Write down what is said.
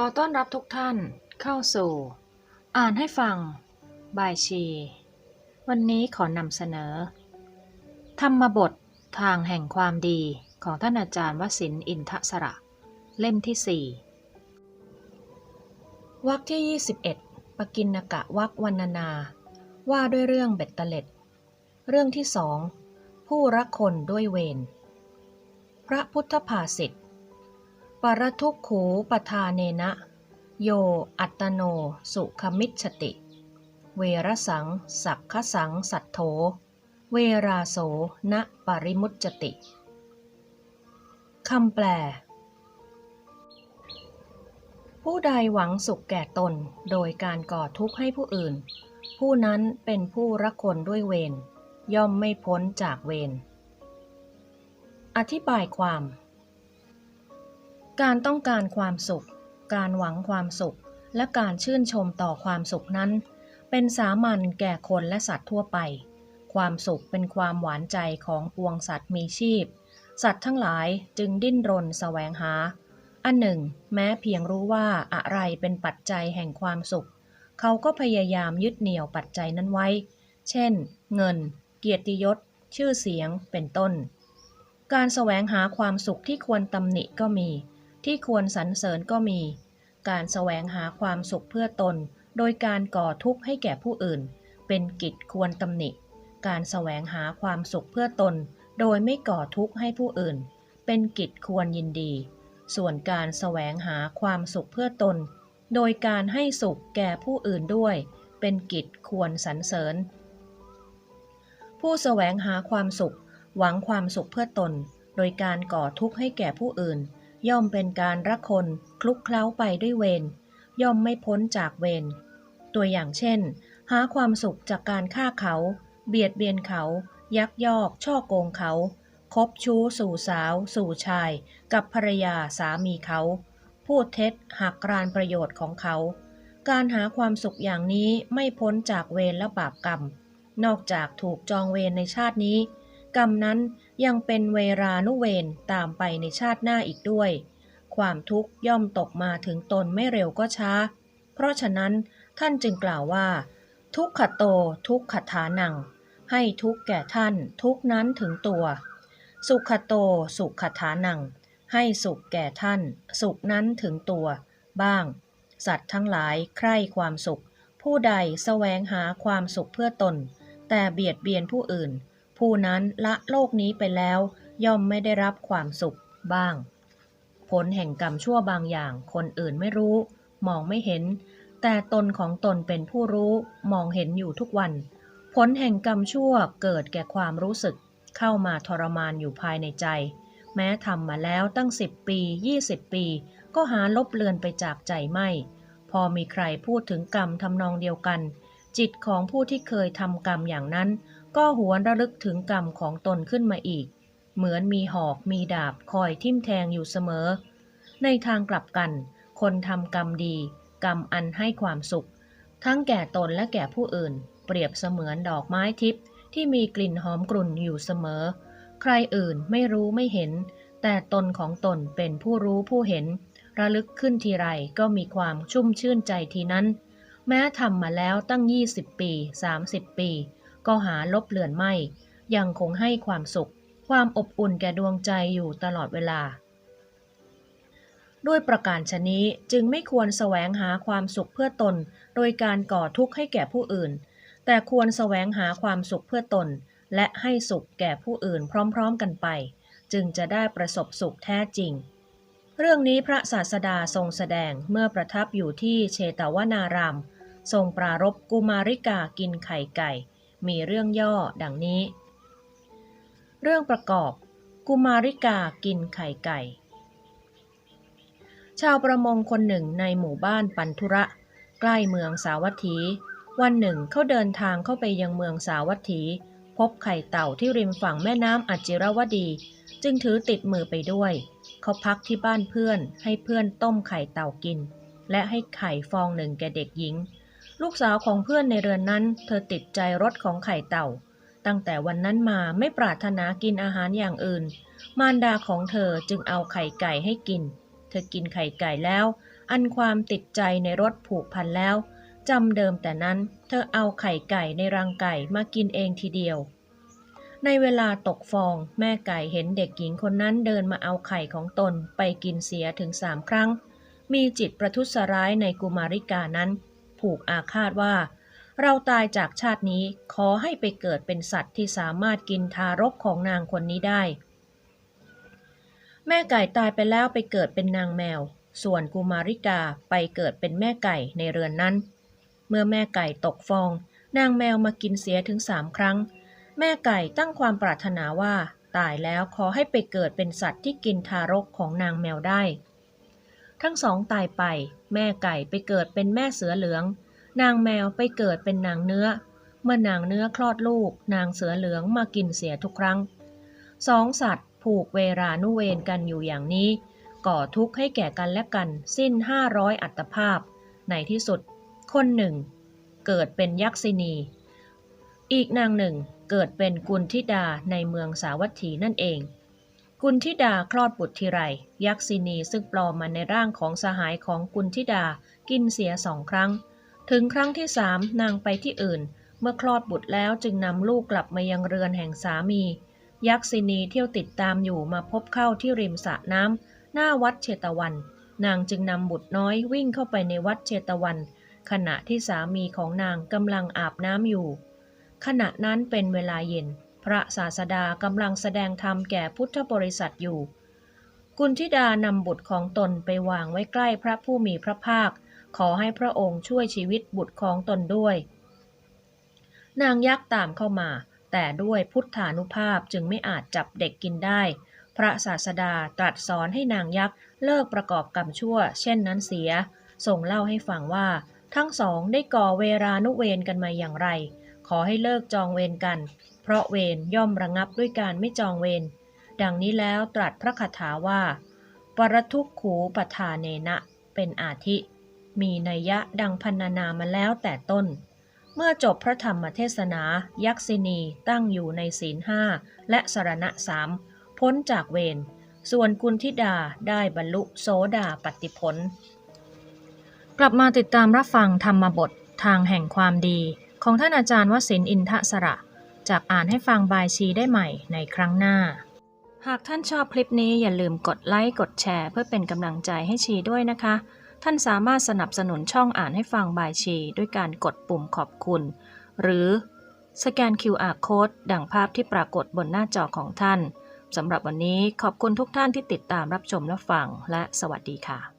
ขอต้อนรับทุกท่านเข้าสู่ อ่านให้ฟัง บายชี วันนี้ขอนำเสนอ ธรรมบททางแห่งความดีของท่านอาจารย์วสินอินทสระ เล่มที่สี่วรรคที่ 21 ปกินกะวรรควรรณนา ว่าด้วยเรื่องเบ็ดเตล็ด เรื่องที่สองผู้รักคนด้วยเวร พระพุทธภาษิต ปรทุกขูปทาเนนะ โยอัตโนสุขมิชติ เวรสัง สักขสังสัทโธเวราโสณปริมุจจติ คำแปล ผู้ใดหวังสุขแก่ตนโดยการก่อทุกข์ให้ผู้อื่น ผู้นั้นเป็นผู้รักคนด้วยเวรย่อมไม่พ้นจากเวรอธิบายความ การต้องการความสุข การหวังความสุข และการชื่นชมต่อความสุขนั้น เป็นสามัญแก่คนและสัตว์ทั่วไป ความสุขเป็นความหวานใจของปวงสัตว์มีชีพ สัตว์ทั้งหลายจึงดิ้นรนแสวงหา อันหนึ่ง แม้เพียงรู้ว่าอะไรเป็นปัจจัยแห่งความสุข เขาก็พยายามยึดเหนี่ยวปัจจัยนั้นไว้ เช่น เงิน เกียรติยศ ชื่อเสียง เป็นต้นการแสวงหาความสุขที่ควรตำหนิก็มี ที่ควรสรรเสริญก็มี การแสวงหาความสุขเพื่อตน โดยการก่อทุกข์ให้แก่ผู้อื่น เป็นกิจควรตำหนิ การแสวงหาความสุขเพื่อตน โดยไม่ก่อทุกข์ให้ผู้อื่น เป็นกิจควรยินดี ส่วนการแสวงหาความสุขเพื่อตน โดยการให้สุขแก่ผู้อื่นด้วย เป็นกิจควรสรรเสริญ ผู้แสวงหาความสุข หวังความสุขเพื่อตน โดยการก่อทุกข์ให้แก่ผู้อื่น ย่อมเป็นการรักคนคลุกเคล้าไปด้วยเวรย่อมไม่พ้นจากเวรตัวอย่างเช่น หาความสุขจากการฆ่าเขา เบียดเบียนเขา ยักยอก ช่อโกงเขา คบชู้ สู่สาว สู่ชาย กับภรรยาสามีเขา พูดเท็จหักกรานประโยชน์ของเขา การหาความสุขอย่างนี้ไม่พ้นจากเวรและบาปกรรม นอกจากถูกจองเวรในชาตินี้ กรรมนั้น ยังเป็นเวรานุเวรตามไปในชาติหน้าอีกด้วย ความทุกข์ย่อมตกมาถึงตนไม่เร็วก็ช้า เพราะฉะนั้นท่านจึงกล่าวว่า ทุกขโตทุกขฐานัง ให้ทุกแก่ท่านทุกนั้นถึงตัว สุขโตสุขฐานัง ให้สุขแก่ท่าน สุขนั้นถึงตัว บ้าง สัตว์ทั้งหลายใคร่ความสุข ผู้ใดแสวงหาความสุขเพื่อตน แต่เบียดเบียนผู้อื่น ผู้นั้นละโลกนี้ไปแล้ว ย่อมไม่ได้รับความสุขบ้าง ผลแห่งกรรมชั่วบางอย่างคนอื่นไม่รู้ มองไม่เห็น แต่ตนของตนเป็นผู้รู้มองเห็นอยู่ทุกวัน ผลแห่งกรรมชั่วเกิดแก่ความรู้สึก เข้ามาทรมานอยู่ภายในใจ แม้ทำมาแล้วตั้ง10ปี 20 ปี ก็หาลบเลือนไปจากใจไม่ พอมีใครพูดถึงกรรมทำนองเดียวกัน จิตของผู้ที่เคยทำกรรมอย่างนั้น ก็หวนระลึกถึงกรรมของตนขึ้นมาอีก เหมือนมีหอกมีดาบคอยทิ่มแทงอยู่เสมอ ในทางกลับกัน คนทำกรรมดี กรรมอันให้ความสุข ทั้งแก่ตนและแก่ผู้อื่น เปรียบเสมือนดอกไม้ทิพย์ที่มีกลิ่นหอมกรุ่นอยู่เสมอ ใครอื่นไม่รู้ไม่เห็น แต่ตนของตนเป็นผู้รู้ผู้เห็น ระลึกขึ้นทีไรก็มีความชุ่มชื่นใจทีนั้น แม้ทำมาแล้วตั้ง 20 ปี 30 ปี ก็หาลบเลือนไม่ ยังคงให้ความสุข ความอบอุ่นแก่ดวงใจอยู่ตลอดเวลา ด้วยประการชนี้จึงไม่ควรแสวงหาความสุขเพื่อตน โดยการก่อทุกข์ให้แก่ผู้อื่น แต่ควรแสวงหาความสุขเพื่อตน และให้สุขแก่ผู้อื่นพร้อมๆกันไป จึงจะได้ประสบสุขแท้จริงเรื่องนี้พระศาสดาทรงแสดงเมื่อประทับอยู่ที่เชตวนาราม ทรงปรารบกุมาริกากินไข่ไก่ มีเรื่องย่อดังนี้ เรื่องประกอบ กุมาริกากินไข่ไก่ ชาวประมงคนหนึ่งในหมู่บ้านปันธุระ ใกล้เมืองสาวัตถี วันหนึ่งเขาเดินทางเข้าไปยังเมืองสาวัตถี พบไข่เต่าที่ริมฝั่งแม่น้ำอัจจิรวดี จึงถือติดมือไปด้วย เขาพักที่บ้านเพื่อนให้เพื่อนต้มไข่เต่ากิน และให้ไข่ฟองหนึ่งแก่เด็กหญิง ลูกสาวของเพื่อนในเรือนนั้น เธอติดใจรสของไข่เต่า ตั้งแต่วันนั้นมาไม่ปรารถนากินอาหารอย่างอื่น มารดาของเธอจึงเอาไข่ไก่ให้กิน เธอกินไข่ไก่แล้ว อันความติดใจในรถผูกพันแล้วจำเดิมแต่นั้น เธอเอาไข่ไก่ในรังไก่มากินเองทีเดียว ในเวลาตกฟอง แม่ไก่เห็นเด็กหญิงคนนั้นเดินมาเอาไข่ของตนไปกินเสียถึงสามครั้ง มีจิตประทุษร้ายในกุมาริกานั้น ผูกอาฆาตว่า เราตายจากชาตินี้ขอให้ไปเกิดเป็นสัตว์ที่สามารถกินทารกของนางคนนี้ได้ แม่ไก่ตายไปแล้วไปเกิดเป็นนางแมว ส่วนกุมาริกาไปเกิดเป็นแม่ไก่ในเรือนนั้น เมื่อแม่ไก่ตกฟอง นางแมวมากินเสียถึงสามครั้ง แม่ไก่ตั้งความปรารถนาว่าตายแล้วขอให้ไปเกิดเป็นสัตว์ที่กินทารกของนางแมวได้ ทั้งสองตายไป แม่ไก่ไปเกิดเป็นแม่เสือเหลือง นางแมวไปเกิดเป็นนางเนื้อ เมื่อนางเนื้อคลอดลูก นางเสือเหลืองมากินเสียทุกครั้งสองสัตว์ผูกเวรานุเวรกันอยู่อย่างนี้ ก่อทุกข์ให้แก่กันและกัน สิ้นห้าร้อยอัตภาพ ในที่สุด คนหนึ่ง เกิดเป็นยักษินี อีกนางหนึ่งเกิดเป็นกุลธิดาในเมืองสาวัตถีนั่นเอง กุลธิดาคลอดบุตรทีไรยักษินีซึ่งปลอมมาในร่างของสหายของกุลธิดากินเสียสองครั้ง ถึงครั้งที่สามนางไปที่อื่น เมื่อคลอดบุตรแล้วจึงนำลูกกลับมายังเรือนแห่งสามี ยักษินีเที่ยวติดตามอยู่มาพบเข้าที่ริมสระน้ำหน้าวัดเชตวัน นางจึงนำบุตรน้อยวิ่งเข้าไปในวัดเชตวัน ขณะที่สามีของนางกำลังอาบน้ำอยู่ ขณะนั้นเป็นเวลาเย็น พระศาสดากำลังแสดงธรรมแก่พุทธบริษัทอยู่ กุณธิดานำบุตรของตนไปวางไว้ใกล้พระผู้มีพระภาค ขอให้พระองค์ช่วยชีวิตบุตรของตนด้วย นางยักษ์ตามเข้ามา แต่ด้วยพุทธานุภาพจึงไม่อาจจับเด็กกินได้ พระศาสดาตรัสสอนให้นางยักษ์เลิกประกอบกรรมชั่ว เช่นนั้นเสียส่งเล่าให้ฟังว่า ทั้งสองได้ก่อเวรานุเวรกันมาอย่างไร ขอให้เลิกจองเวรกัน เพราะเวรย่อมระงับด้วยการไม่จองเวร ดังนี้แล้วตรัสพระคาถาว่า ปรทุกขูปทาเนนะ เป็นอาทิ มีนัยยะดังพันนานามาแล้วแต่ต้น เมื่อจบพระธรรมเทศนา ยักษินีตั้งอยู่ในศีลห้าและสรณะสามพ้นจากเวร ส่วนกุณธิดาได้บรรลุโสดาปฏิผล กลับมาติดตามรับฟังธรรมบททางแห่งความดี ของท่านอาจารย์วสินอินทสระ จากอ่านให้ฟังบายชีได้ใหม่ในครั้งหน้า หากท่านชอบคลิปนี้อย่าลืมกดไลค์กดแชร์ เพื่อเป็นกำลังใจให้ชีด้วยนะคะ ท่านสามารถสนับสนุนช่องอ่านให้ฟังบายชี ด้วยการกดปุ่มขอบคุณ หรือสแกน QR Code ดังภาพที่ปรากฏบนหน้าจอของท่านสำหรับวันนี้ขอบคุณทุกท่านที่ติดตามรับชมและฟัง และสวัสดีค่ะ